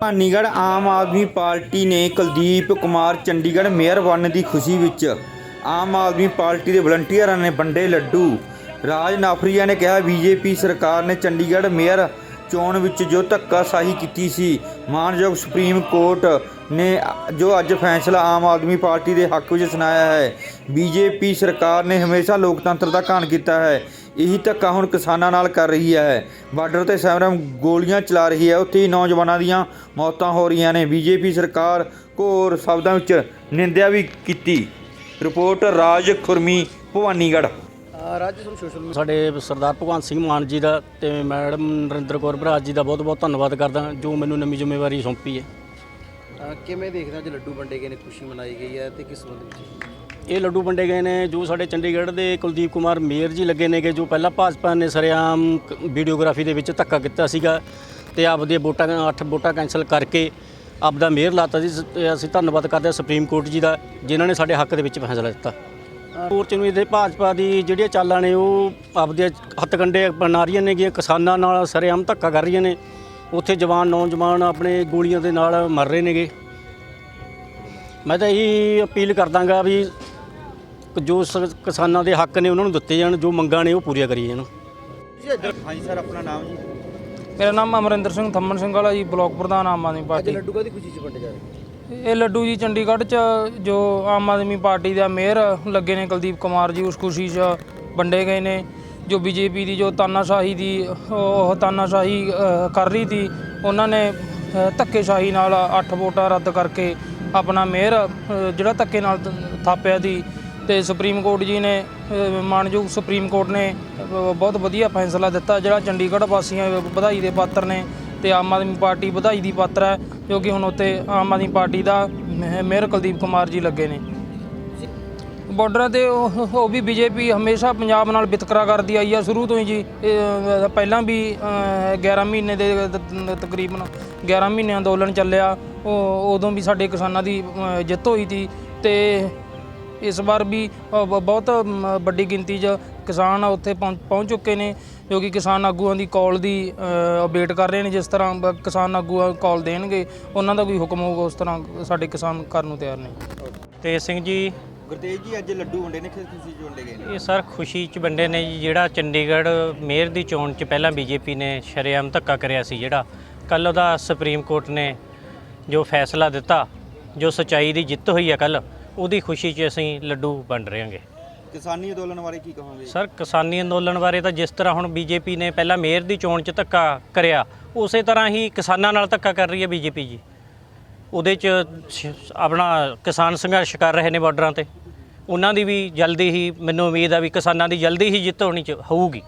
ਭਾਨੀਗੜ੍ਹ ਆਮ Aadmi party ਨੇ Kuldeep Kumar Chandigarh mayor ਬਣਨ ਦੀ ਖੁਸ਼ੀ ਵਿੱਚ ਆਮ ਆਦਮੀ ਪਾਰਟੀ ਦੇ ਵਲੰਟੀਅਰਾਂ ਨੇ ਵੰਡੇ ਲੱਡੂ। ਰਾਜ ਨਾਫਰੀਆ ਨੇ ਕਿਹਾ, ਬੀਜੇਪੀ ਸਰਕਾਰ ਨੇ ਚੰਡੀਗੜ੍ਹ ਮੇਅਰ ਚੋਣ ਵਿੱਚ ਜੋ ਧੱਕਾਸ਼ਾਹੀ ਕੀਤੀ ਸੀ, ਮਾਨਯੋਗ ਸੁਪਰੀਮ ਕੋਰਟ ਨੇ ਜੋ ਅੱਜ ਫੈਸਲਾ ਆਮ ਆਦਮੀ ਪਾਰਟੀ ਦੇ ਹੱਕ ਵਿੱਚ ਸੁਣਾਇਆ ਹੈ। ਬੀਜੇਪੀ ਸਰਕਾਰ ਨੇ ਹਮੇਸ਼ਾ ਲੋਕਤੰਤਰ ਦਾ ਘਾਣ ਕੀਤਾ ਹੈ। ਇਹੀ ਧੱਕਾ ਹੁਣ ਕਿਸਾਨਾਂ ਨਾਲ ਕਰ ਰਹੀ ਹੈ। ਬਾਰਡਰ ਤੇ ਸੈਮਰਮ ਗੋਲੀਆਂ ਚਲਾ ਰਹੀ ਹੈ। ਉੱਥੇ ਹੀ ਨੌਜਵਾਨਾਂ ਦੀਆਂ ਮੌਤਾਂ ਹੋ ਰਹੀਆਂ ਨੇ। ਬੀਜੇਪੀ ਸਰਕਾਰ ਘੋਰ ਸ਼ਬਦਾਂ ਵਿੱਚ ਨਿੰਦਿਆ ਵੀ ਕੀਤੀ। ਰਿਪੋਰਟ ਰਾਜ ਖੁਰਮੀ ਭਵਾਨੀਗੜ੍ਹ। ਰਾਜ ਤੁਹਾਨੂੰ ਸੋਸ਼ਲ ਸਾਡੇ ਸਰਦਾਰ ਭਗਵੰਤ ਸਿੰਘ ਮਾਨ ਜੀ ਦਾ ਤੇ ਮੈਡਮ ਨਰਿੰਦਰ ਕੌਰ ਭਰਾਜ ਜੀ ਦਾ ਬਹੁਤ ਬਹੁਤ ਧੰਨਵਾਦ ਕਰਦਾ ਜੋ ਮੈਨੂੰ ਨਵੀਂ ਜ਼ਿੰਮੇਵਾਰੀ ਸੌਂਪੀ ਹੈ। ਕਿਵੇਂ ਦੇਖਦੇ ਅੱਜ ਲੱਡੂ ਵੰਡੇ ਗਏ ਨੇ ਖੁਸ਼ੀ ਮਨਾਈ ਗਈ ਹੈ ਤੇ ਕਿਸ ਸੰਬੰਧ ਵਿੱਚ? ਇਹ ਲੱਡੂ ਵੰਡੇ ਗਏ ਨੇ, ਜੋ ਸਾਡੇ ਚੰਡੀਗੜ੍ਹ ਦੇ ਕੁਲਦੀਪ ਕੁਮਾਰ ਮੇਅਰ ਜੀ ਲੱਗੇ ਨੇਗੇ, ਜੋ ਪਹਿਲਾਂ ਭਾਜਪਾ ਨੇ ਸਰਿਆਮ ਵੀਡੀਓਗ੍ਰਾਫੀ ਦੇ ਵਿੱਚ ਧੱਕਾ ਕੀਤਾ ਸੀਗਾ ਤੇ ਆਪਦੀਆਂ ਵੋਟਾਂ ਅੱਠ ਵੋਟਾਂ ਕੈਂਸਲ ਕਰਕੇ ਆਪਦਾ ਮੇਅਰ ਲਾਤਾ ਸੀ। ਸ- ਤੇ ਅਸੀਂ ਧੰਨਵਾਦ ਕਰਦੇ ਹਾਂ ਸੁਪਰੀਮ ਕੋਰਟ ਜੀ ਦਾ, ਜਿਨ੍ਹਾਂ ਨੇ ਸਾਡੇ ਹੱਕ ਦੇ ਵਿੱਚ ਫੈਸਲਾ ਦਿੱਤਾ। ਮੋਰਚੇ ਨੂੰ ਇਹਦੇ ਭਾਜਪਾ ਦੀ ਜਿਹੜੀਆਂ ਚਾਲਾਂ ਨੇ, ਉਹ ਆਪਦੇ ਹੱਥਕੰਡੇ ਬਣਾ ਰਹੀਆਂ ਨੇ ਨੇਗੀਆਂ, ਕਿਸਾਨਾਂ ਨਾਲ ਸਰੇਆਮ ਧੱਕਾ ਕਰ ਰਹੀਆਂ ਨੇ। ਉੱਥੇ ਜਵਾਨ, ਨੌਜਵਾਨ ਆਪਣੇ ਗੋਲੀਆਂ ਦੇ ਨਾਲ ਮਰ ਰਹੇ ਨੇਗੇ। ਮੈਂ ਤਾਂ ਇਹੀ ਅਪੀਲ ਕਰਦਾਗਾ ਵੀ ਜੋ ਸ- ਕਿਸਾਨਾਂ ਦੇ ਹੱਕ ਨੇ ਉਹਨਾਂ ਨੂੰ ਦਿੱਤੇ ਜਾਣ ਜੋ ਮੰਗਾਂ ਨੇ ਉਹ ਪੂਰੀਆਂ ਕਰੀ ਜਾਣ। ਹਾਂਜੀ ਸਰ ਆਪਣਾ ਨਾਮ ਜੀ? ਮੇਰਾ ਨਾਮ ਅਮਰਿੰਦਰ ਸਿੰਘ ਥੰਮਨ ਸਿੰਘ ਵਾਲਾ ਜੀ ਬਲਾਕ ਪ੍ਰਧਾਨ ਆਮ ਆਦਮੀ ਅੱਜ ਪਾਰਟੀ। ਲੱਡੂ ਕਾਦੀ ਖੁਸ਼ੀ 'ਚ ਵੰਡੇ ਜਾ ਰਹੇ? ਇਹ ਲੱਡੂ ਜੀ ਚੰਡੀਗੜ੍ਹ 'ਚ ਜੋ ਆਮ ਆਦਮੀ ਪਾਰਟੀ ਦਾ ਮੇਅਰ ਲੱਗੇ ਨੇ ਕੁਲਦੀਪ ਕੁਮਾਰ ਜੀ ਉਸ ਖੁਸ਼ੀ 'ਚ ਵੰਡੇ ਗਏ ਨੇ। ਜੋ ਬੀਜੇਪੀ ਦੀ ਜੋ ਤਾਨਾਸ਼ਾਹੀ ਦੀ ਉਹ ਤਾਨਾਸ਼ਾਹੀ ਅ, ਕਰ ਰਹੀ ਸੀ ਉਹਨਾਂ ਨੇ ਅ, ਧੱਕੇਸ਼ਾਹੀ ਨਾਲ 8 ਵੋਟਾਂ ਰੱਦ ਕਰਕੇ ਆਪਣਾ ਮੇਅਰ ਅ, ਜਿਹੜਾ ਧੱਕੇ ਨਾਲ ਥਾਪਿਆ ਸੀ ਤੇ ਸੁਪਰੀਮ ਕੋਰਟ ਜੀ ਨੇ ਅ, ਮਾਣਯੋਗ ਸੁਪਰੀਮ ਕੋਰਟ ਨੇ ਬਹੁਤ ਵਧੀਆ ਫੈਸਲਾ ਦਿੱਤਾ ਜਿਹੜਾ ਚੰਡੀਗੜ੍ਹ ਵਾਸੀਆਂ ਵਧਾਈ ਦੇ ਪਾਤਰ ਨੇ ਤੇ ਆਮ ਆਦਮੀ ਪਾਰਟੀ ਵਧਾਈ ਦੀ ਪਾਤਰ ਹੈ ਕਿਉਂਕਿ ਹੁਣ ਉੱਤੇ ਆਮ ਆਦਮੀ ਪਾਰਟੀ ਦਾ ਮੇਅਰ ਕੁਲਦੀਪ ਕੁਮਾਰ ਜੀ ਲੱਗੇ ਨੇ। ਬਾਰਡਰ ਤੇ ਉਹ ਉਹ ਵੀ ਬੀਜੇਪੀ ਹਮੇਸ਼ਾ ਪੰਜਾਬ ਨਾਲ ਵਿਤਕਰਾ ਕਰਦੀ ਆਈ ਆ ਸ਼ੁਰੂ ਤੋਂ ਹੀ ਜੀ ਪਹਿਲਾਂ ਵੀ ਅ, 11 ਮਹੀਨੇ ਦੇ ਤਕਰੀਬਨ 11 ਮਹੀਨੇ ਅੰਦੋਲਨ ਚੱਲਿਆ ਉਹ ਉਦੋਂ ਵੀ ਸਾਡੇ ਕਿਸਾਨਾਂ ਦੀ ਜਿੱਤ ਹੋਈ ਸੀ ਤੇ ਇਸ ਵਾਰ ਵੀ ਅ, ਬ- ਬਹੁਤ ਵੱਡੀ ਗਿਣਤੀ 'ਚ ਕਿਸਾਨ ਉੱਥੇ ਪਹੁੰਚ ਪਹੁੰਚ ਚੁੱਕੇ ਨੇ ਜੋ ਕਿ ਕਿਸਾਨ ਆਗੂਆਂ ਦੀ ਕਾਲ ਦੀ ਵੇਟ ਕਰ ਰਹੇ ਨੇ ਜਿਸ ਤਰ੍ਹਾਂ ਬ- ਕਿਸਾਨ ਆਗੂ ਕਾਲ ਦੇਣਗੇ ਉਹਨਾਂ ਦਾ ਕੋਈ ਹੁਕਮ ਹੋਊਗਾ ਉਸ ਤਰ੍ਹਾਂ ਸਾਡੇ ਕਿਸਾਨ ਕਰਨ ਨੂੰ ਤਿਆਰ ਨੇ। ਤੇ ਸਿੰਘ ਜੀ। ਗੁਰਤੇਜ ਜੀ ਅੱਜ ਲੱਡੂ ਵੰਡੇ ਨੇ ਕਿਸ ਖੁਸ਼ੀ 'ਚ ਵੰਡੇ ਗਏ ਨੇ? ਇਹ ਸਰ ਖੁਸ਼ੀ ਚ ਵੰਡੇ ਨੇ ਜੀ ਜਿਹੜਾ ਚੰਡੀਗੜ੍ਹ ਮੇਅਰ ਦੀ ਚੋਣ ਚ ਪਹਿਲਾਂ ਬੀਜੇਪੀ ਨੇ ਸ਼ਰੇਆਮ ਧੱਕਾ ਕਰਿਆ ਸੀ ਜਿਹੜਾ ਕੱਲ ਉਹਦਾ ਸੁਪਰੀਮ ਕੋਰਟ ਨੇ ਜੋ ਫੈਸਲਾ ਦਿੱਤਾ ਜੋ ਸਚਾਈ ਦੀ ਜਿੱਤ ਹੋਈ ਹੈ ਕੱਲ ਉਹਦੀ ਖੁਸ਼ੀ 'ਚ ਅਸੀਂ ਲੱਡੂ ਵੰਡ ਰਹੇ ਹਾਂਗੇ। ਕਿਸਾਨੀ ਅੰਦੋਲਨ ਬਾਰੇ ਕੀ ਕਹੋਗੇ? ਸਰ ਕਿਸਾਨੀ ਅੰਦੋਲਨ ਬਾਰੇ ਤਾਂ ਜਿਸ ਤਰ੍ਹਾਂ ਹੁਣ ਬੀਜੇਪੀ ਨੇ ਪਹਿਲਾਂ ਮੇਅਰ ਦੀ ਚੋਣ 'ਚ ਧੱਕਾ ਕਰਿਆ ਉਸੇ ਤਰ੍ਹਾਂ ਹੀ ਕਿਸਾਨਾਂ ਨਾਲ ਧੱਕਾ ਕਰ ਰਹੀ ਹੈ ਬੀਜੇਪੀ ਜੀ। ਉਹਦੇ 'ਚ ਸ਼- ਆਪਣਾ ਕਿਸਾਨ ਸੰਘਰਸ਼ ਕਰ ਰਹੇ ਨੇ ਬਾਰਡਰਾਂ ਤੇ। ਉਹਨਾਂ ਦੀ ਵੀ ਜਲਦੀ ਹੀ ਮੈਨੂੰ ਉਮੀਦ ਆ ਵੀ ਕਿਸਾਨਾਂ ਦੀ ਜਲਦੀ ਹੀ ਜਿੱਤ ਹੋਣੀ ਚ ਹੋਊਗੀ।